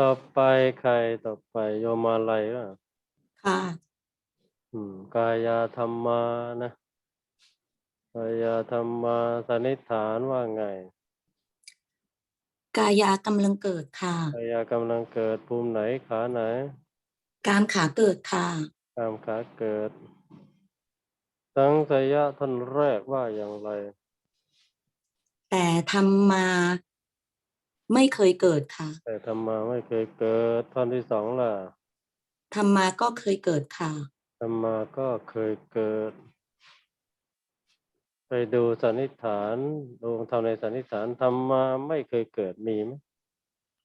ต่อไปใครต่อไปโยมาลัยอะค่ะอืม กายาธรรมานะกายาธรรมาสันนิษฐานว่าไง กายากำลังเกิดค่ะ กายากำลังเกิดภูมิไหนขาไหน กามขาเกิดค่ะ ตามขาเกิด สังสยะท่านแรกว่าอย่างไร แต่ทำมา ไม่เคยเกิดค่ะ แต่ธรรมาไม่เคยเกิด ท่อนที่สองล่ะทำมาก็เคยเกิดค่ะ ธรรมาก็เคยเกิด ไปดูสันนิษฐานดูทำในสันนิษฐานธรรมาไม่เคยเกิดมีไหม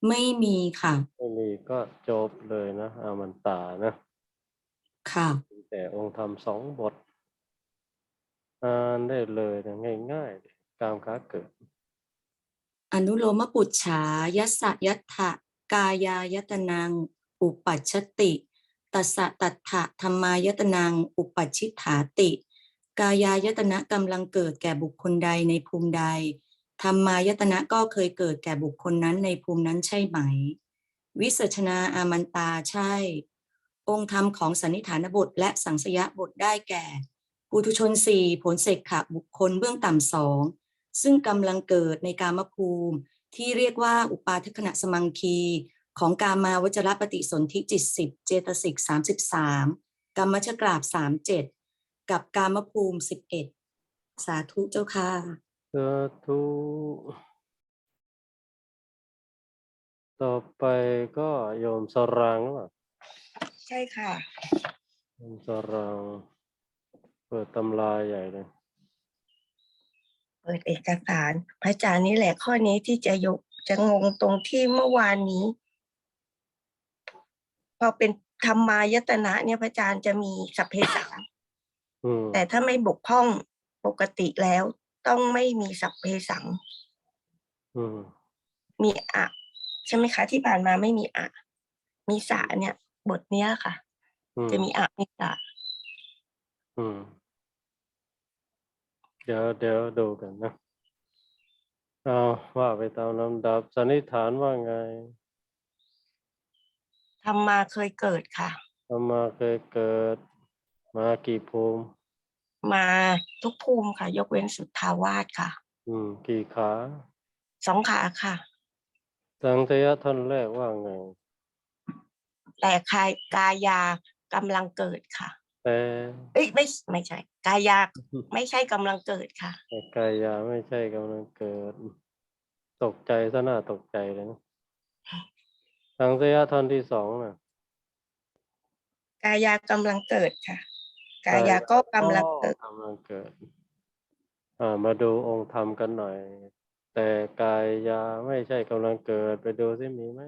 ไม่มีค่ะ ไม่มีก็จบเลยนะอามันตานะค่ะมีแต่องค์ธรรมสองบทอ่านได้เลยนะง่ายๆกามขาเกิด อนุโลมปุจฉายัสะยัตถะกายายตนัง อุปัชติตัสสะตัตถะธรรมายตนัง อุปัชชิฐาติ กายายตนะกำลังเกิดแก่บุคคลใดในภูมิใดธรรมายตนะก็เคยเกิดแก่บุคคลนั้นในภูมินั้นใช่ไหม วิสัชนาอามันตาใช่ องค์ธรรมของสันนิฐานบทและสังสยบทได้แก่ปุถุชนสี่ผลเสกขะบุคคลเบื้องต่ำสอง ซึ่งกำลังเกิดในกามภูมิ ที่เรียกว่าอุปาทขณะสมังคี ของกามาวจรปฏิสนธิจิตสิบเจตสิกสามสิบสามกรรมชกราบสามเจ็ดกับกามภูมิสิบเอ็ดสาธุเจ้าค่ะสาธุต่อไปก็โยมสรังหรือเปล่าใช่ค่ะโยมสรังเปิดตำราใหญ่เลย เปิดเอกสาร พระอาจารย์นี่แหละข้อนี้ที่จะยกจะงงตรงที่เมื่อวานนี้ พอเป็นธรรมายตนะเนี่ยพระอาจารย์จะมีสัพเพสังอืมแต่ถ้าไม่บกพร่องปกติแล้วต้องไม่มีสัพเพสังอืมมีอะ ใช่ไหมคะ ที่ผ่านมาไม่มีอะ มีสาเนี่ย บทเนี้ยค่ะอืมจะมีอะมีสาอืม เดี๋ยวเดี๋ยวดูกันนะเอาว่าไปตามลำดับสันนิษฐานว่าไงธรรมาเคยเกิดค่ะ ธรรมาเคยเกิด มากี่ภูมิ มาทุกภูมิค่ะ ยกเว้นสุทธาวาสค่ะ อืม กี่ขาสองขาค่ะ สังสยะท่านแรกว่าไงแต่กายกายากำลังเกิดค่ะ แต่เอ้ยไม่ไม่ใช่ กายาไม่ใช่กำลังเกิดค่ะแต่กายาไม่ใช่กำลังเกิด ตกใจซะหน้าตกใจเลยนะสังสยะท่านที่สองน่ะกายากำลังเกิดค่ะ กายาก็กำลังเกิดกำลังเกิด อ่า มาดูองค์ธรรมกันหน่อย แต่กายาไม่ใช่กำลังเกิด ไปดูซิมีไหม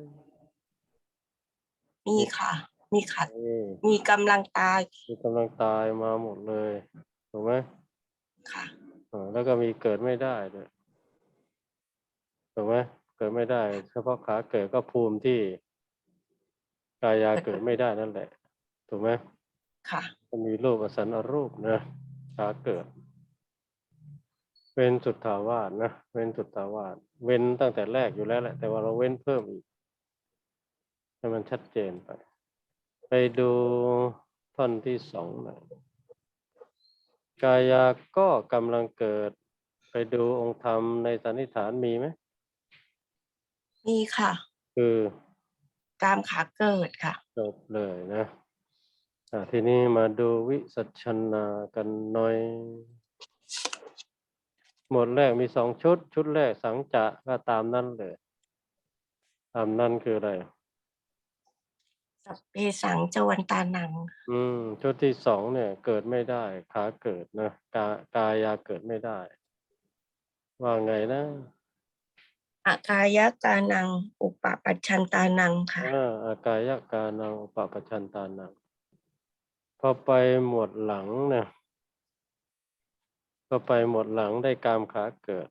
มีค่ะ มีค่ะนี่มีกำลังตาย มีกำลังตายมาหมดเลยถูกไหมค่ะอ่าแล้วก็มีเกิดไม่ได้ด้วยถูกไหมเกิดไม่ได้ เฉพาะขาเกิดก็ภูมิที่กายาเกิดไม่ได้นั่นแหละถูกไหมค่ะมันมีรูปอสันอรูปนะขาเกิดเว้นสุดทาวาสนะเว้นสุดทาวาสเว้นตั้งแต่แรกอยู่แล้วแหละ แต่ว่าเราเว้นเพิ่มอีกให้มันชัดเจนไป ไปดูท่อนที่สองหน่อยกายาก็กำลังเกิด ไปดูองค์ธรรมในสันนิษฐานมีไหมมีค่ะ คือกามขาเกิดค่ะจบเลยนะอ่าทีนี้มาดูวิสัชนากันหน่อย หมวดแรกมีสองชุด ชุดแรกสังจะก็ตามนั้นเลย ตามนั้นคืออะไร สัพเพสังจวันตานัง อืมชุดที่สองเนี่ย เกิดไม่ได้ขาเกิดนะกากายาเกิดไม่ได้ ว่าไงนะอากายตานัง อุปปัชชันตานังค่ะอ่าอากายกานังอุปปชันตานังพอไปหมวดหลังเนี่ยพอไปหมวดหลังได้กามขาเกิด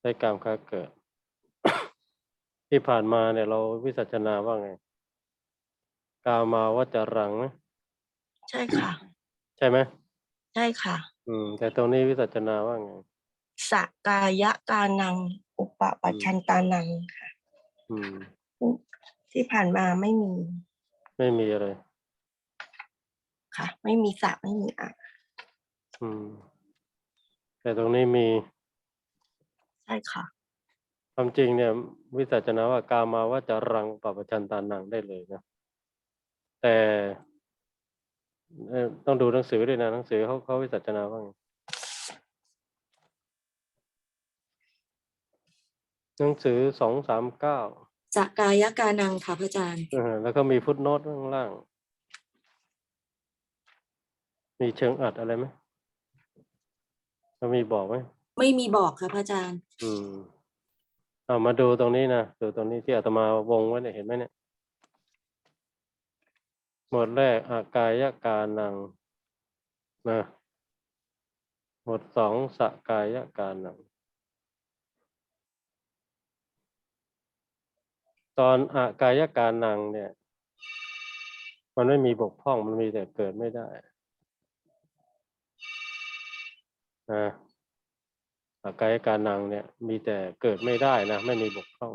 ได้กามขาเกิด ที่ผ่านมาเนี่ยเราวิสัชนาว่าไง กามาวจรังนะใช่ค่ะ ใช่ไหมใช่ค่ะ อืม แต่ตรงนี้วิสัชนาว่าไงสกายกานัง อุปปัชชันตานังค่ะ อืม ที่ผ่านมาไม่มี ไม่มีอะไรค่ะ ไม่มีสระไม่มีอ่างอืม แต่ตรงนี้มี ใช่ค่ะ ความจริงเนี่ยวิสัชนาว่ากามาว่าจะรังปปชันตานังได้เลยนะ แต่เอ่อต้องดูหนังสือด้วยนะหนังสือเขาเขาวิสัชนาว่าไงหนังสือสองสามเก้าสกายกานังค่ะพระอาจารย์แล้วก็มีฟุตโนตข้างล่าง มีเชิงอัดอะไรไหมเขามีบอกไหมไม่มีบอกค่ะพระอาจารย์ อืม เอามาดูตรงนี้นะดูตรงนี้ที่อาตมาวงไว้เนี่ยเห็นไหมเนี่ย หมวดแรกอากายกานังนะหมวดสองสกายกานัง ตอนอากายกานังเนี่ย มันไม่มีบกพร่องมันมีแต่เกิดไม่ได้นะอา กายการนังเนี่ยมีแต่เกิดไม่ได้นะไม่มีบกพร่อง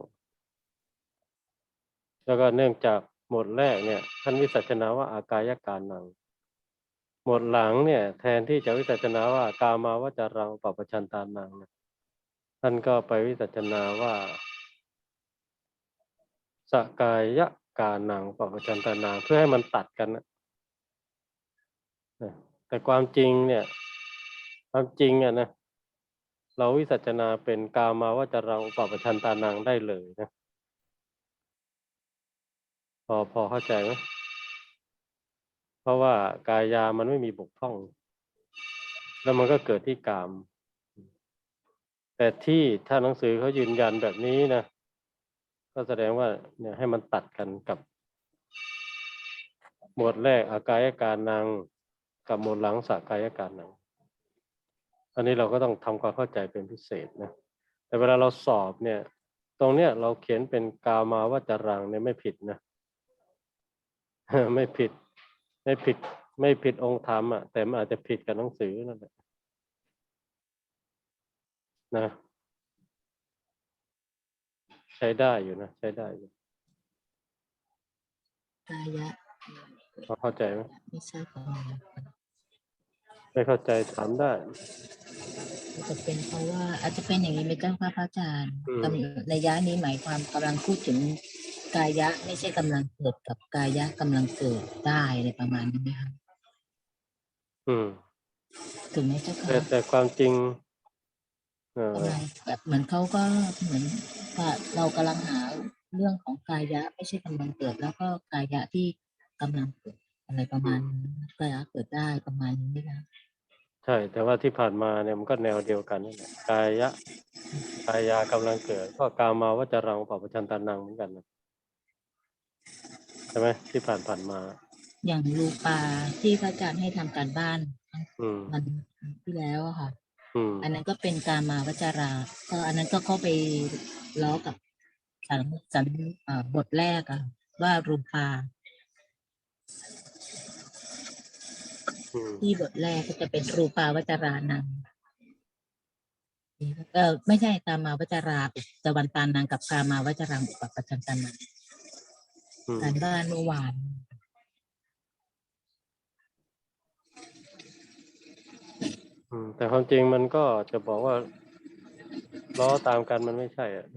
แล้วก็เนื่องจากหมวดแรกเนี่ยท่านวิสัชนาว่าอากายการนัง หมวดหลังเนี่ย แทนที่จะวิสัชนาว่ากามาว่าจะรังปปชันตานังเนี่ยท่านก็ไปวิสัชนาว่าสกายกานังปปชันตานังเพื่อให้มันตัดกันนะนะแต่ความจริงเนี่ย ความจริงอะนะ เราวิสัชนาเป็นกามาว่าจะรังปปชันตานังได้เลยนะ พอพอเข้าใจไหมเพราะว่ากายามันไม่มีบกพร่อง แล้วมันก็เกิดที่กาม แต่ที่ถ้าหนังสือเขายืนยันแบบนี้นะก็แสดงว่าเนี่ยให้มันตัดกันกับ หมวดแรกอากายการนังกับหมวดหลังสากายการนัง อันนี้เราก็ต้องทำความเข้าใจเป็นพิเศษนะแต่เวลาเราสอบเนี่ย ตรงเนี้ยเราเขียนเป็นกามาว่าจะรังเนี่ยไม่ผิดนะไม่ผิด ไม่ผิด ไม่ผิดองค์ธรรมอะแต่มันอาจจะผิดกับหนังสือนั่นแหละนะใช้ได้อยู่นะใช้ได้อยู่กายะพอเข้าใจไหมไม่ใช่กำลังไม่เข้าใจถามได้ อาจจะเป็นเพราะว่าอาจจะเป็นอย่างนี้ไหมเจ้าค่ะพระอาจารย์อืมกำในยะนี้หมายความกำลังพูดถึงกายะไม่ใช่กำลังเกิดกับกายะกำลังเกิดได้อะไรประมาณนี้ไหมคะอืมถึงไหมเจ้าค่ะแต่แต่ความจริงเออกำลังแบบเหมือนเขาก็เหมือนว่าเรากำลังหาเรื่องของกายะ ไม่ใช่กำลังเกิด แล้วก็กายะที่กำลังเกิดอะไรประมาณนี้กายะเกิดได้ประมาณนี้นะ ใช่ แต่ว่าที่ผ่านมาเนี่ยมันก็แนวเดียวกันนั่นแหละกายะกายากำลังเกิด ก็กามาว่าจะรังปปชันตานังเหมือนกันนะใช่ไหมที่ผ่านผ่านมา อย่างรูปาที่พระอาจารย์ให้ทำการบ้านอืม มันที่แล้วอะค่ะ อืม อันนั้นก็เป็นการมาวจาราก็อันนั้นก็เข้าไปล้อกับสันสันอ่าบทแรกอะว่ารูปาอืม ที่บทแรกก็จะเป็นรูปาวจารานังเออไม่ใช่กามาวจาราอุจวันตานังกับกามาวจารังอุปปัจจันตานังอืมการบ้านเมื่อวานอืมแต่ความจริงมันก็จะบอกว่าล้อตามกันมันไม่ใช่อะ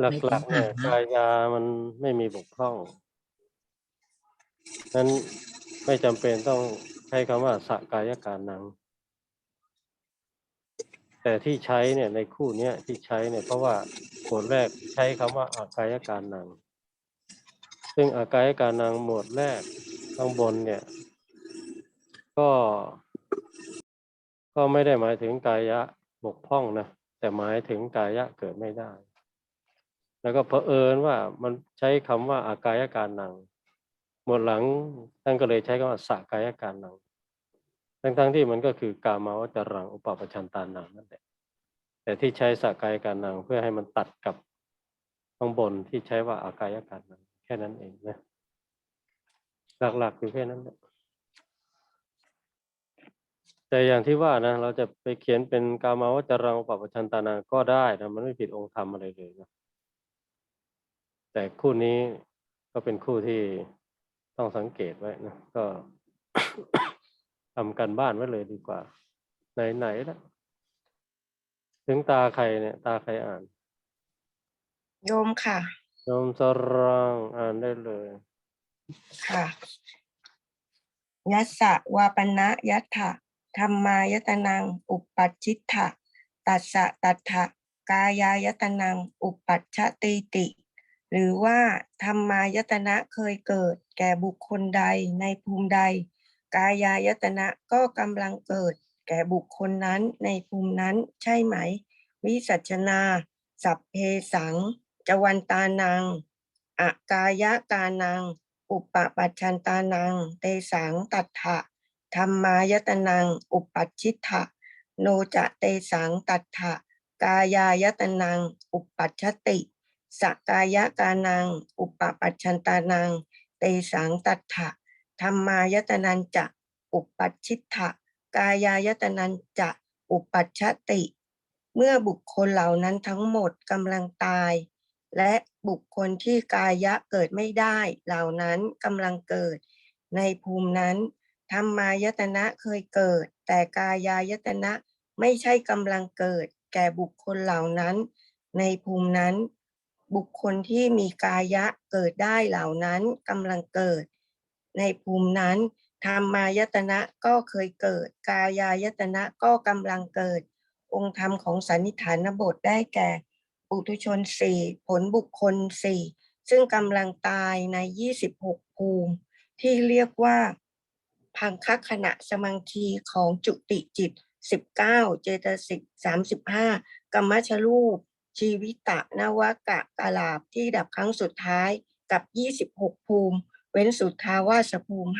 หลักๆเนี่ยกายามันไม่มีบกพร่องนั้น ไม่จำเป็นต้องใช้คำว่าสกายการนัง แต่ที่ใช้เนี่ยในคู่เนี้ยที่ใช้เนี่ยเพราะว่าหมวดแรกใช้คำว่าอากายการนัง ซึ่งอากายการนังหมวดแรกข้างบนเนี่ย ก็ก็ไม่ได้หมายถึงกายะบกพร่องนะแต่หมายถึงกายะเกิดไม่ได้ แล้วก็เผอิญว่ามันใช้คำว่าอากายการนัง หมวดหลังท่านก็เลยใช้คำว่าสกายการนัง ทั้งๆที่มันก็คือกามาวจรังอุปปชันตานังนั่นแหละแต่ที่ใช้สกายการนังเพื่อให้มันตัดกับข้างบนที่ใช้ว่าอากายการนังแค่นั้นเองนะหลักๆอยู่แค่นั้นแหละแต่อย่างที่ว่านะเราจะไปเขียนเป็นกามาวจรังอุปปชันตานังก็ได้นะมันไม่ผิดองค์ธรรมอะไรเลยนะแต่คู่นี้ก็เป็นคู่ที่ ต้องสังเกตไว้นะก็ทำกันบ้านไว้เลยดีกว่า ไหนๆละถึงตาใครเนี่ย ตาใครอ่าน โยมค่ะ โยมสรังอ่านได้เลย ค่ะยัสสะวาปนะยัตถะธรรมายตนัง อุปปัชชิตถะตัสสะตัตถะกายายตนัง อุปปัชชติติ หรือว่าธรรมายตนะเคยเกิด แก่บุคคลใดในภูมิใด กายายตนะก็กำลังเกิด แก่บุคคลนั้นในภูมินั้นใช่ไหม วิสัชนา สัพเพสัง จวันตานังอากายะกานัง อุปปัชชันตานัง เตสังตัทธะธรรมายตนัง อุปปัชชิตะโนจะเตสังตัทธะกายายตนัง อุปปัชชติ สกายะกานัง อุปปัชชันตานัง เตสังตัทธะธรรมายตนันจะ อุปปัชชิตถะกายายตนันจะ อุปปัชชติ เมื่อบุคคลเหล่านั้นทั้งหมดกำลังตาย และบุคคลที่กายะเกิดไม่ได้เหล่านั้นกำลังเกิด ในภูมินั้นธรรมายตนะเคยเกิด แต่กายายตนะไม่ใช่กำลังเกิด แก่บุคคลเหล่านั้น ในภูมินั้น บุคคลที่มีกายะเกิดได้เหล่านั้นกำลังเกิด ในภูมินั้นธรรมายตนะก็เคยเกิด กายายตนะก็กำลังเกิด องค์ธรรมของสันนิฐานบทได้แก่ปุถุชนสี่ผลบุคคลสี่ซึ่งกำลังตายใน 26 ภูมิ ที่เรียกว่าพังคขณะสมังคีของจุติจิต 19 เจตสิก35 กรรมชรูป ชีวิตะนวกะกาลาบที่ดับครั้งสุดท้ายกับ 26 ภูมิ เว้นสุทาวาสภูมิ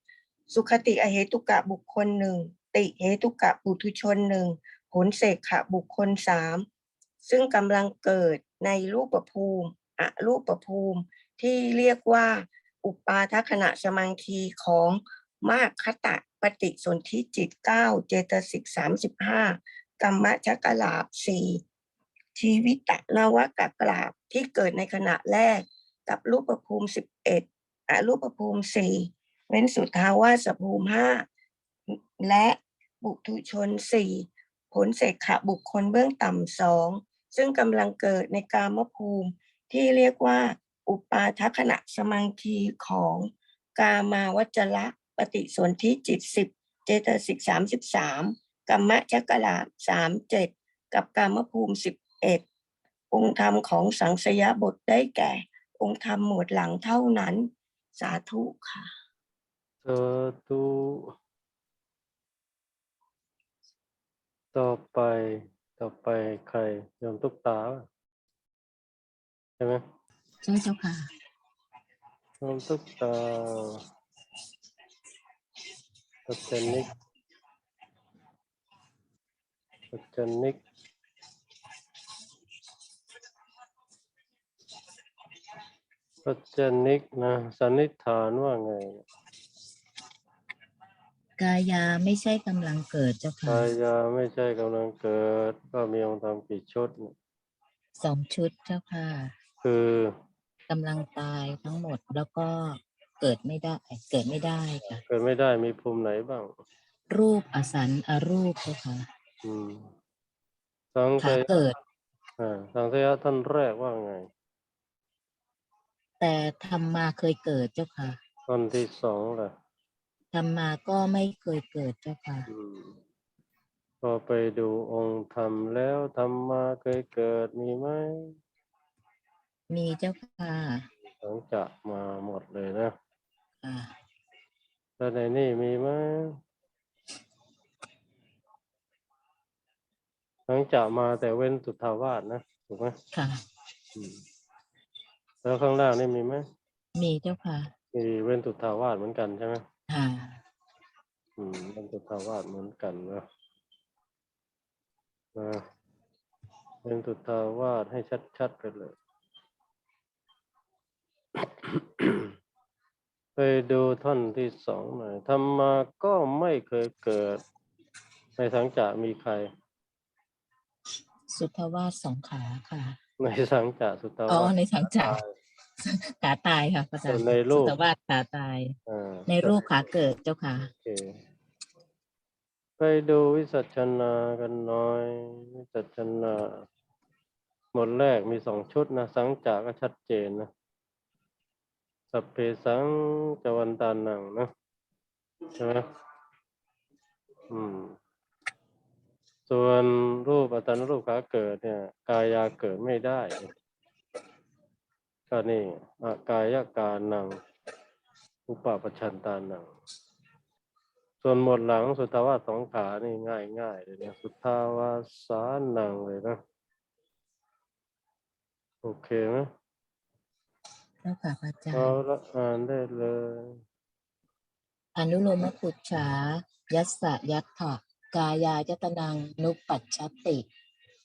5 สุขติอเหตุกะบุคคลหนึ่งติเหตุกะปุถุชนหนึ่งผลเสกขะบุคคลสามซึ่งกำลังเกิดในรูปภูมิอรูปภูมิ ที่เรียกว่า อุปาทขณะสมังคีของมากคตะปฏิสนธิจิตเก้าเจตสิกสามสิบห้ากรรมจักลาบสี่ ชีวิตะนวกะกลาบที่เกิดในขณะแรกกับรูปภูมิสิบเอ็ดอรูปภูมิสี่เว้นสุทธาวาสภูมิห้าและบุตุชนสี่ผลเสกขะบุคคลเบื้องต่ำสองซึ่งกำลังเกิดในกามภูมิที่เรียกว่า อุปาทขณะสมังคีของกามาวัจระปฏิสนธิจิตสิบเจตสิกสามสิบสามกรรมจักรลาบสามเจ็ดกับกามภูมิสิบ เอ็ดองค์ธรรมของสังสยบทได้แก่ องค์ธรรมหมวดหลังเท่านั้น สาธุค่ะสาธุต่อไปต่อไปใครโยมตุ๊กตาป่ะใช่ไหมใช่เจ้าค่ะโยมตุ๊กตาปัจจนิกปัจจนิก ปัจจนิกนะสันนิษฐานว่าไง กายาไม่ใช่กำลังเกิดเจ้าค่ะกายาไม่ใช่กำลังเกิด ก็มีองค์ธรรมกี่ชุดเนี่ยสองชุดเจ้าค่ะ คือกำลังตายทั้งหมดแล้วก็เกิดไม่ได้เกิดไม่ได้ค่ะ เกิดไม่ได้มีภูมิไหนบ้าง รูปอสันอรูปเจ้าค่ะอืมสังเสขายเกิดอ่าสังเสยท่านแรกว่าไง แต่ธรรมาเคยเกิดเจ้าค่ะท่านที่สองล่ะธรรมาก็ไม่เคยเกิดเจ้าค่ะ อืมพอไปดูองค์ธรรมแล้วธรรมาเคยเกิดมีไหมมีเจ้าค่ะหลังจากมาหมดเลยนะค่ะแล้วในนี่มีไหมหลังจากมาแต่เว้นสุทธาวาสนะถูกไหมค่ะ อืม แล้วข้างล่างนี่มีไหมมีเจ้าค่ะ มีเว้นสุทธาวาสเหมือนกันใช่ไหมค่ะ อืมเว้นสุทธาวาสเหมือนกันนะนะเว้นสุทธาวาสให้ชัดๆไปเลยไปดูท่อนที่สองหน่อยธรรมาก็ไม่เคยเกิด ในสังจะมีใคร สุทธวาสสองขาค่ะ ในสังจะสุทธาวาสอ๋อในสังจะตายขาตายค่ะพระอาจารย์ส่วนในรูปสุตวาสขาตายอ่าในรูปขาเกิดเจ้าค่ะโอเคไปดูวิสัชนากันหน่อย วิสัชนาหมดแรกมีสองชุดนะสังจากก็ชัดเจนนะสัพเพสังจวันตานังนะใช่ไหมอืม ส่วนรูปอัตนรูปขาเกิดเนี่ย กายาเกิดไม่ได้ ก็นี่อากายกานังอุปปชันตานังส่วนหมวดหลังสุทธาวาสสองขานี่ง่ายง่ายๆเลยนะสุทธาวาสานังเลยนะโอเคไหมเจ้าค่ะพระอาจารเอาย์ละอ่านได้เลย อนุโลมปุจฉายัสสะยัตถะ กายายตนังนุปปัชชติ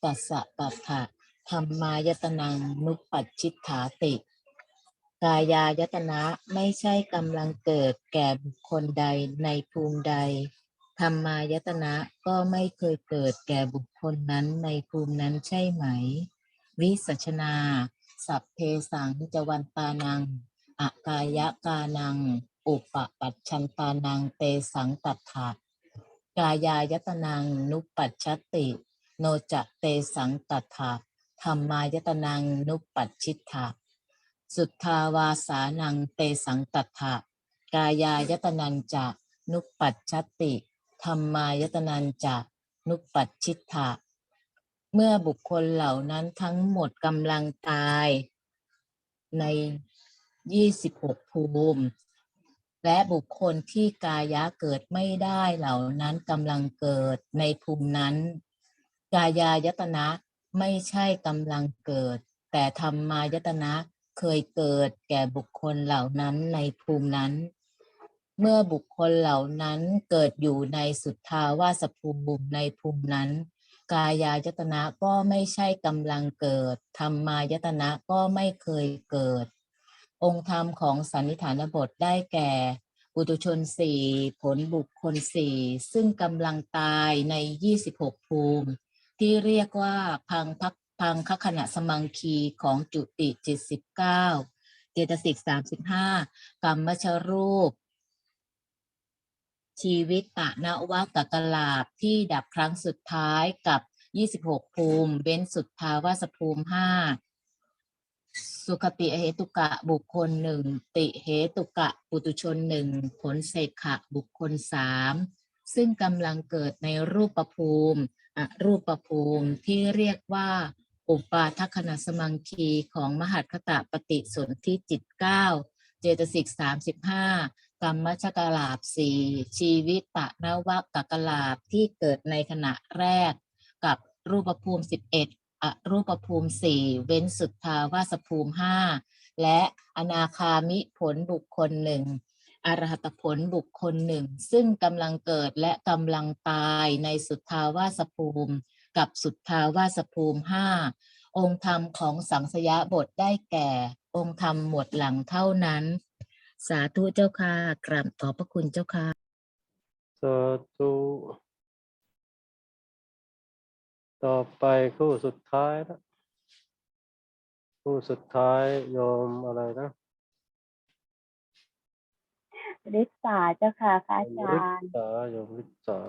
ตัสสะตัตถะธรรมายตนังนุปปัชชิฐาติ กายายตนะไม่ใช่กำลังเกิดแก่บุคคลใดในภูมิใด ธรรมายตนะก็ไม่เคยเกิดแก่บุคคลนั้นในภูมินั้นใช่ไหม วิสัชนา สัพเพสังจวันตานังอากายกานัง อุปปัชชันตานังเตสังตัฏฐะ กายายตนังนุปัชชติ โนจะเตสังตัฏฐะธรรมายตนังนุปัชชิตถะสุทธาวาสานังเตสังตัฏฐะกายายตนันจะนุปัชชติธรรมายตนันจะนุปัชชิตถะเมื่อบุคคลเหล่านั้นทั้งหมดกำลังตายใน 26 ภูมิ และบุคคลที่กายะเกิดไม่ได้เหล่านั้นกำลังเกิดในภูมินั้น กายายตนะไม่ใช่กำลังเกิด แต่ธรรมายตนะเคยเกิดแก่บุคคลเหล่านั้นในภูมินั้น เมื่อบุคคลเหล่านั้นเกิดอยู่ในสุทธาวาสภูมิในภูมินั้น กายายตนะก็ไม่ใช่กำลังเกิดธรรมายตนะก็ไม่เคยเกิด องค์ธรรมของสันนิฐานบทได้แก่ปุตุชนสี่ผลบุคคลสี่ซึ่งกำลังตายใน 26 ภูมิ ที่เรียกว่าพังพักพังคขณะสมังคีของจุติจิตสิบเก้าเจตสิกสามสิบห้ากรรมชรูป ชีวิตตะนวากกลาบที่ดับครั้งสุดท้ายกับ 26 ภูมิ เว้นสุดทาวาสภูมิห้า สุขติเหตุกะบุคคลหนึ่งติเหตุกะปุตุชนหนึ่งผลเสกขะบุคคลสามซึ่งกำลังเกิดในรูปภูมิอรูปภูมิที่เรียกว่าอุปาทัคณสมังคีของมหัตคตปฏิสนธิจิตเก้าเจตสิกสามสิบห้ากรรมชกลาบสี่ชีวิตตะนวกกลาบที่เกิดในขณะแรก กับรูปภูมิสิบเอ็ด อรูปภูมิสี่เว้นสุทธาวาสภูมิห้าและอนาคามิผลบุคคลหนึ่งอรหัตผลบุคคลหนึ่งซึ่งกำลังเกิดและกำลังตายในสุทธาวาสภูมิ กับสุทธาวาสภูมิห้าองค์ธรรมของสังสยาบทได้แก่ องค์ธรรมหมวดหลังเท่านั้น สาธุเจ้าค่ะกราบขอบพระคุณเจ้าค่ะสาธุ ต่อไปคู่สุดท้ายนะคู่สุดท้ายโยมอะไรนะริษาเจ้าค่ะพระอาโยจามรริย์ษาโยมริษา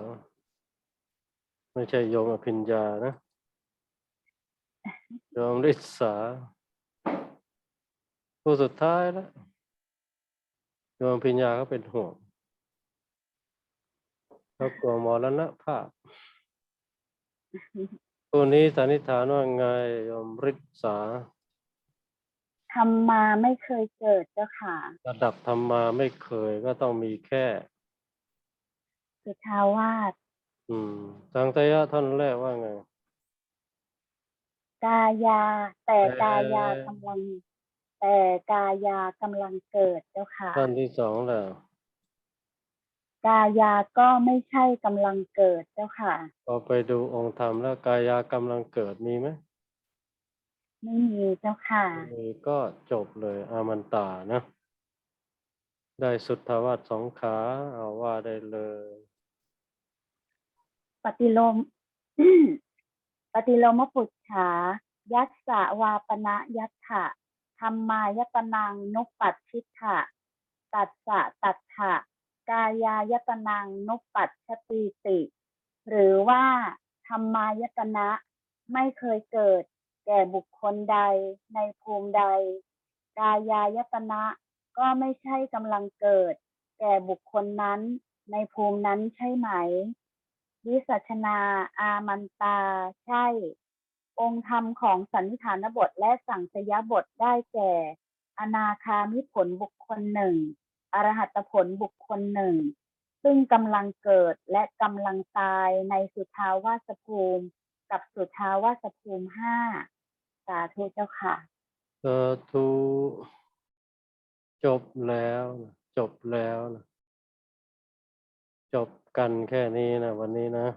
ไม่ใช่โยมอภิญญานะโยมริษาคู่สุดท้ายแล้วโยมอภิญญาก็เป็นห่วงเขากลัวมรณภาพ คู่นี้สันนิษฐานว่าไงโยมริษาทำมาไม่เคยเกิดเจ้าค่ะ ระดับธรรมาไม่เคยก็ต้องมีแค่สุทาวาสอืมสังตยะท่อนแรกว่าไง กายาแต่แต่กายากำลัง แต่กายากำลังเกิดเจ้าค่ะ ท่อนที่สองแล้ว กายาก็ไม่ใช่กำลังเกิดเจ้าค่ะ พอไปดูองค์ธรรมแล้วกายากำลังเกิดมีไหมไม่มีเจ้าค่ะ มีก็จบเลยอามันตานะ ได้สุทธาวาสสองขาเอาว่าได้เลย ปฏิโลม ปฏิโลมปุจฉา ยัสสะวาปนะยัตถะธรรมายตนังนุปปัชชิถะตัสสะตัทธะ กายายตนังนุปปัชชติติ หรือว่าธรรมายตนะไม่เคยเกิด แก่บุคคลใดในภูมิใด กายายตนะก็ไม่ใช่กำลังเกิด แก่บุคคลนั้นในภูมินั้นใช่ไหม วิสัชนาอามันตา ใช่ องค์ธรรมของสันนิฐานบทและสังสยบทได้แก่ อนาคามิผลบุคคลหนึ่ง อรหัตผลบุคคลหนึ่ง ซึ่งกำลังเกิดและกำลังตายในสุทาวาสภูมิ กับสุทาวาสภูมิห้าสาธุเจ้าค่ะสาธุจบแล้วจบแล้วนะจบกันแค่นี้นะวันนี้นะ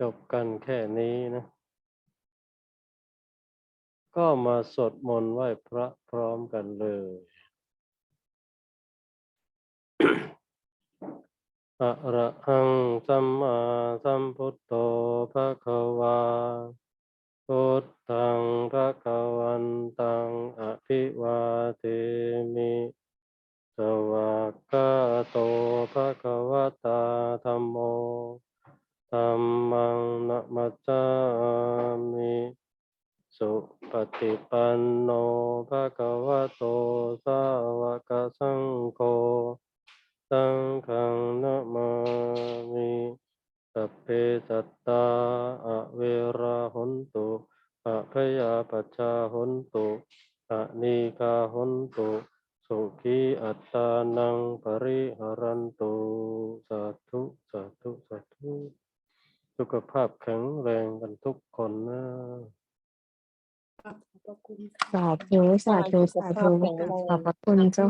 จบกันแค่นี้นะ ก็มาสวดมนต์ไหว้พระพร้อมกันเลย อะระหังสัมมาสัมพุทโธภะคะวาพุทธังภะคะวันตังอภิวาเทมิสวากขาโตภะคะวะตาธัมโมธัมมังนะมัสสามิสุปฏิปัน จจาหุนตุอะนีกาหุนตุสุขีอัตตานังปริหารันตุสาธุสาธุสาธุสุขภาพแข็งแรงกันทุกคนนะสาธุสาธุสาธุขอบพระคุณเจ้า